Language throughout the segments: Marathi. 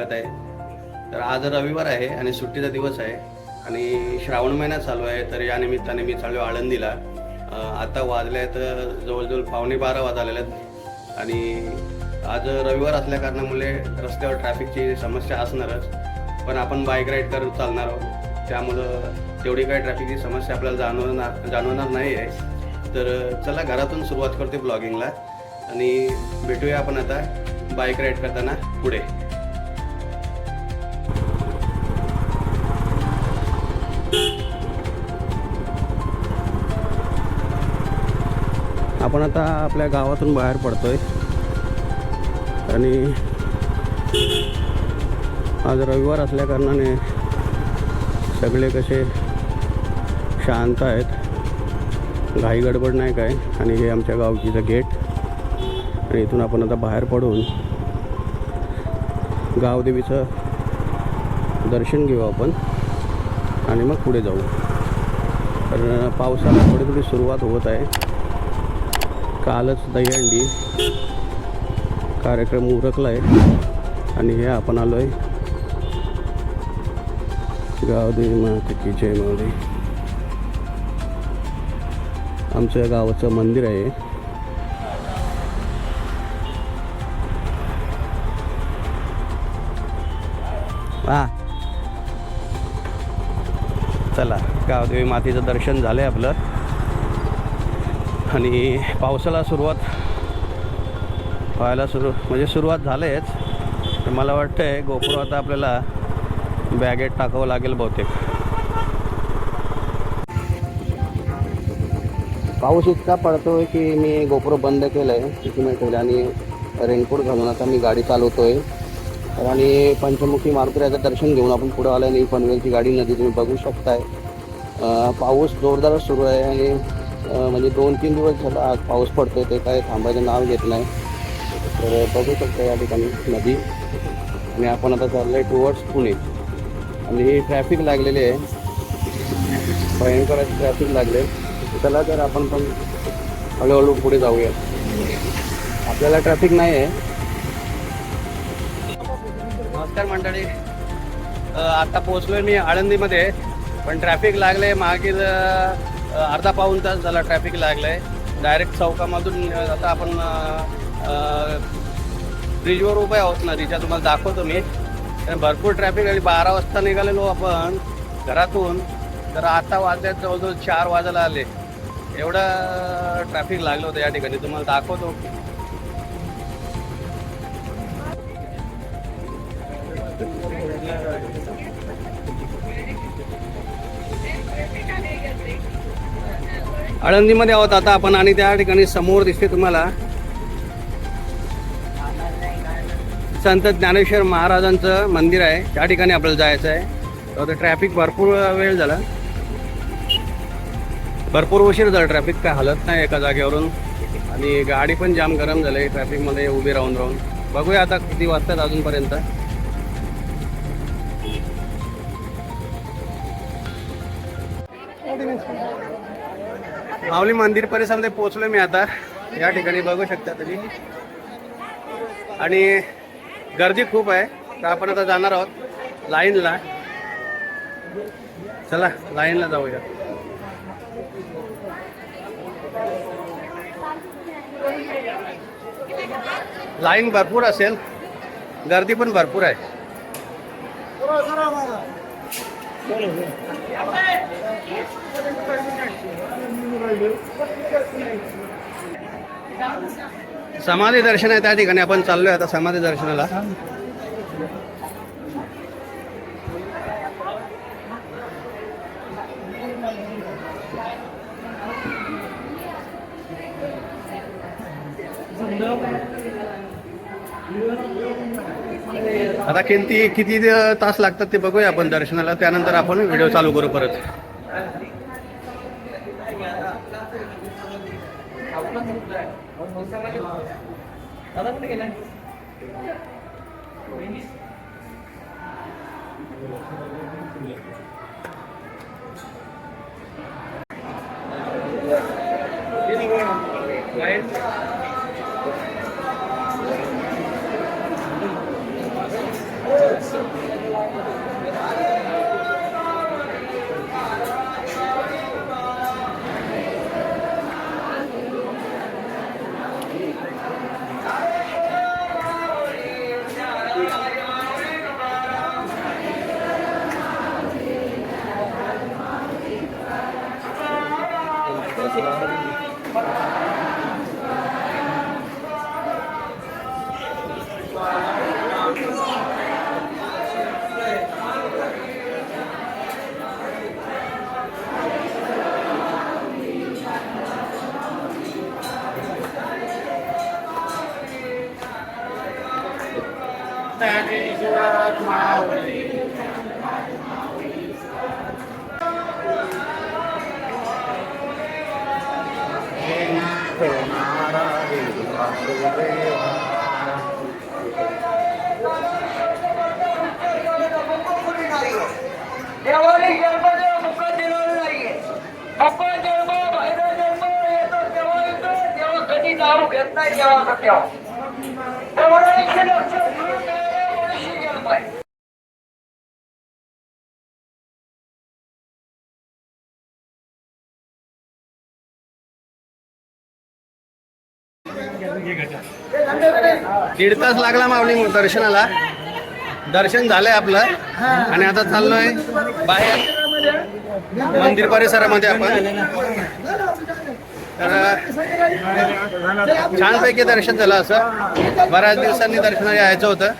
स्वागत आहे. तर आज रविवार आहे आणि सुट्टीचा दिवस आहे आणि श्रावण महिना चालू आहे तर या निमित्ताने मी चालू आळंदीला. आता वाजले आहेत जवळजवळ पावणे बारा वाजलेले आहेत. आणि आज रविवार असल्या कारणामुळे रस्त्यावर ट्रॅफिकची समस्या असणारच. पण आपण बाईक राईड करत चालणार आहोत. त्यामुळं तेवढी काही ट्रॅफिकची समस्या आपल्याला जाणवणार जाणवणार नाही आहे. तर चला घरातून सुरुवात करते ब्लॉगिंगला आणि भेटूया आपण आता बाईक राईड करताना पुढे. आपण आता आपल्या गावातून बाहेर पडतोय. आणि आज रविवार असल्याकारणाने सगळे कसे शांत आहेत. घाई गडबड नाही काय. आणि हे आमच्या गावकीचं गेट. आणि इथून आपण आता बाहेर पडून गावदेवीचं दर्शन घेऊ आपण. आणि मग पुढे जाऊ. तर पावसाला थोडी थोडी सुरुवात होत आहे. कालच दहीहंडी कार्यक्रम उरकला आहे आणि हे आपण आलो आहे गावदेवी मातेची जय माऊली. आमच्या गावाचं मंदिर आहे. हा. चला गावदेवी मातेचं दर्शन झालं आहे आपलं. आणि पावसाला सुरुवात व्हायला सुरू म्हणजे सुरुवात झालेच. तर मला वाटतं आहे गोपुर आता आपल्याला बॅगेत टाकावं लागेल बहुतेक. पाऊस इतका पडतोय की मी गोपुर बंद केलं आहे किती मिनिट होईल आणि रेनकोट घालून आता मी गाडी चालवतोय. आणि पंचमुखी मारुतीराचं दर्शन घेऊन आपण पुढं आलं आणि पनवेलची गाडी नदी तुम्ही बघू शकताय. पाऊस जोरदार सुरू आहे आणि म्हणजे दोन तीन दिवस झाला आज पाऊस पडतोय ते काय थांबायचं नाव घेत नाही. तर बघू शकतो या ठिकाणी नदी. आणि आपण आता चाललोय टुवर्ड्स पुणे. आणि ही ट्रॅफिक लागलेली आहे. भयंकर ट्रॅफिक लागले चला तर आपण पण हळूहळू पुढे जाऊया आपल्याला ट्रॅफिक नाही आहे. नमस्कार मंडळी. आता पोहोचलोय मी आळंदीमध्ये. पण ट्रॅफिक लागले मागील अर्धा पाऊण तास झाला ट्रॅफिक लागलंय. डायरेक्ट चौकामधून आता आपण ब्रिजवर उभे आहोत नदीच्या तुम्हाला दाखवतो मी. तर भरपूर ट्रॅफिक आणि बारा वाजता निघालेलो आपण घरातून. तर आता वाजल्यात जवळजवळ चार वाजायला आले. एवढं ट्रॅफिक लागलं होतं या ठिकाणी. तुम्हाला दाखवतो. आळंदीमध्ये आहोत आता आपण आणि त्या ठिकाणी समोर दिसते तुम्हाला संत ज्ञानेश्वर महाराजांचं मंदिर आहे. त्या ठिकाणी आपल्याला जायचं आहे. तर ट्रॅफिक भरपूर वेळ झाला. भरपूर उशीर झाला. ट्रॅफिक काय हलत नाही एका जागेवरून. आणि गाडी पण जाम गरम झाली. ट्रॅफिकमध्ये उभी राहून राहून बघूया आता किती वाजतात अजूनपर्यंत. माऊली मंदिर परिसरामध्ये पोहोचलो मी आता. या ठिकाणी बघू शकता तुम्ही. आणि गर्दी खूप आहे. तर आपण आता जाणार आहोत लाईनला. चला लाईनला जाऊया. लाईन भरपूर असेल. गर्दी पण भरपूर आहे. समाधी दर्शन आहे त्या ठिकाणी. आपण चाललोय आता समाधी दर्शनाला. आता किती किती तास लागतात ते बघूया आपण दर्शनाला. त्यानंतर आपण व्हिडिओ चालू करू परत. देवाली जन्म जेव्हा ఎవరి జన్మదేవ ముఖ తెలియదు ముఖ జన్మ ఐదో జన్మ ఏదో తెలియదు దేవ గది నావు ఎంత దేవ సత్యం ఎవరైనా दीड तास लागला माऊली दर्शनाला. दर्शन झालंय आपलं. आणि आता चाललोय बाहेर मंदिर परिसरामध्ये आपण. तर छानपैकी दर्शन झालं असं. बऱ्याच दिवसांनी दर्शनाला यायचं होतं.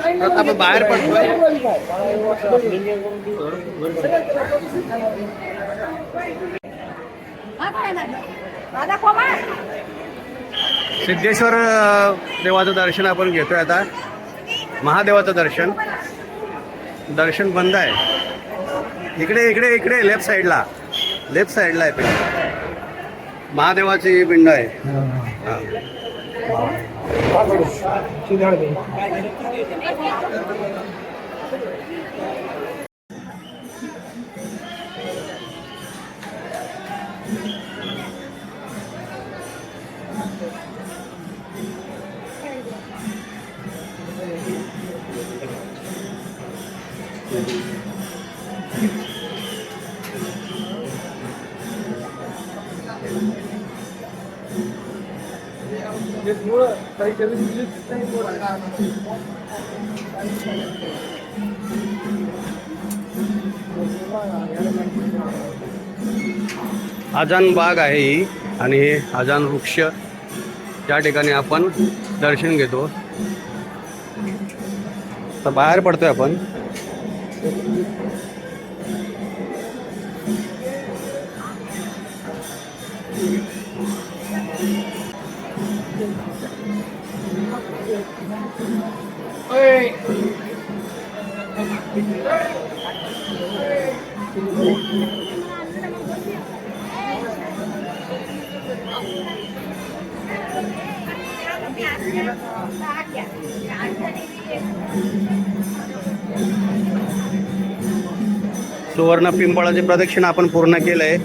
आता आपण बाहेर पडतोय. सिद्धेश्वर देवाचं दर्शन आपण घेतोय आता. महादेवाचं दर्शन. दर्शन बंद आहे. इकडे इकडे इकडे लेफ्ट साईडला. लेफ्ट साईडला आहे पिंड. महादेवाची पिंड आहे. हा. आजान बाग आहे ही आणि हे आजान वृक्ष त्या ठिकाणी आपण दर्शन घेतो. तर बाहेर पडतोय आपण. सुवर्ण पिंपळाचे प्रदक्षिण आपण पूर्ण केलंय.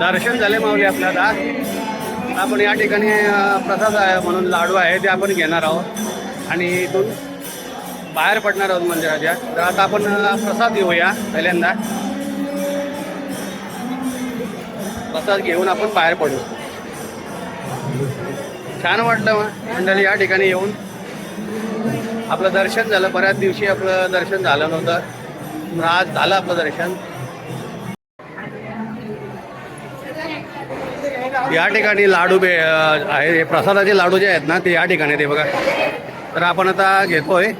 दर्शन झाले माऊली आपल्याला आपण या ठिकाणी प्रसाद आहे म्हणून लाडू आहे ते आपण घेणार आहोत. आणि इथून बाहेर पडणार आहोत मंदिराच्या तर आता आपण प्रसाद घेऊया पहिल्यांदा. प्रसाद घेऊन आपण बाहेर पडू. छान वाटलं मग मंडळी या ठिकाणी येऊन. आपलं दर्शन झालं बऱ्याच दिवशी आपलं दर्शन झालं नव्हतं. आज झालं आपलं दर्शन. या ठिकाणी लाडू बे आहे हे प्रसादाचे लाडू जे आहेत ना ते या ठिकाणी ते बघा. तर आपण आता घेतोय.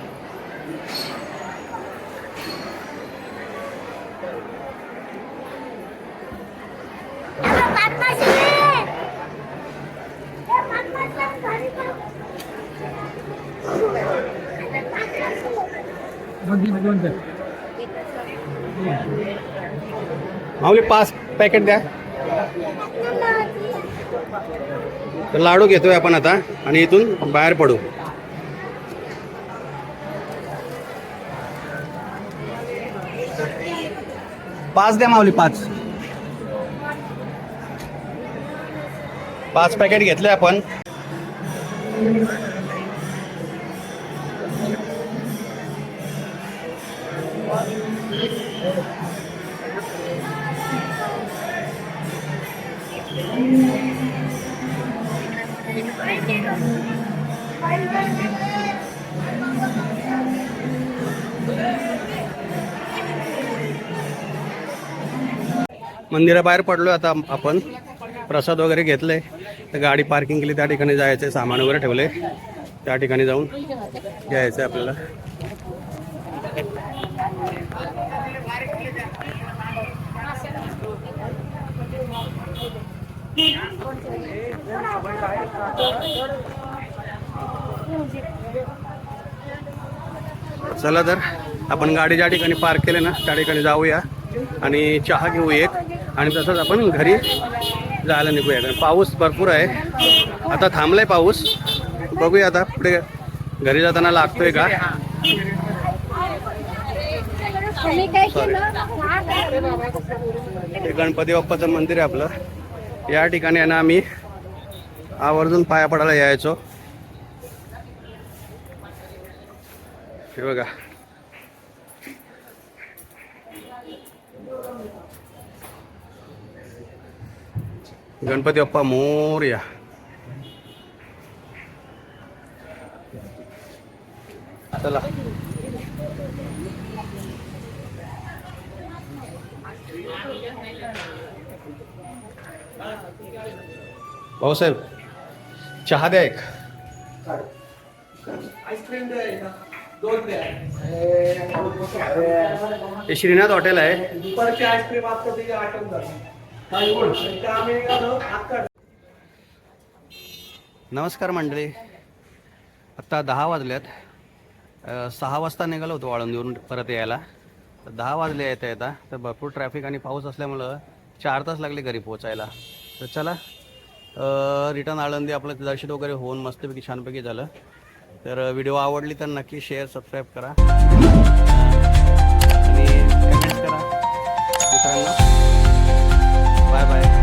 माऊली पाच पॅकेट द्या. तर लाडू घेतोय आपण आता आणि इथून बाहेर पडू. पाच द्या माऊली पाच. पाच पॅकेट घेतले आपण. मंदिराबाहेर पडलो आता आपण. प्रसाद वगैरे घेतले तर गाडी पार्किंग केली त्या ठिकाणी जायचं सामान वगैरे ठेवले त्या ठिकाणी जाऊन घ्यायचं आपल्याला. चला तर आपण गाडी ज्या ठिकाणी पार्क केले ना त्या ठिकाणी जाऊया आणि चहा घेऊ एक. आणि तसंच आपण घरी जायला निघूया. कारण पाऊस भरपूर आहे. आता थांबलाय पाऊस. बघूया आता पुढे घरी जाताना लागतोय का? हे गणपती बाप्पाचं मंदिर आहे आपलं. या ठिकाणी आहे ना आम्ही आवर्जून पाया पडायला यायचो. हे बघा. गणपती बाप्पा मोरया चला भाऊसाहेब चहा द्या एक हे श्रीनाथ हॉटेल आहे दुपारची आईस्क्रीम जातं नमस्कार मंडळी. आत्ता दहा वाजल्यात सहा वाजता निघालो होतो आळंदीवरून परत यायला. तर दहा वाजले येता येता तर भरपूर ट्रॅफिक आणि पाऊस असल्यामुळं चार तास लागले घरी पोचायला तर चला रिटर्न आळंदी आपलं दर्शन वगैरे होऊन मस्तपैकी छानपैकी झालं. तर व्हिडिओ आवडली तर नक्की शेअर सबस्क्राईब करा. आणि कमेंट करा. मित्रांना. 拜拜。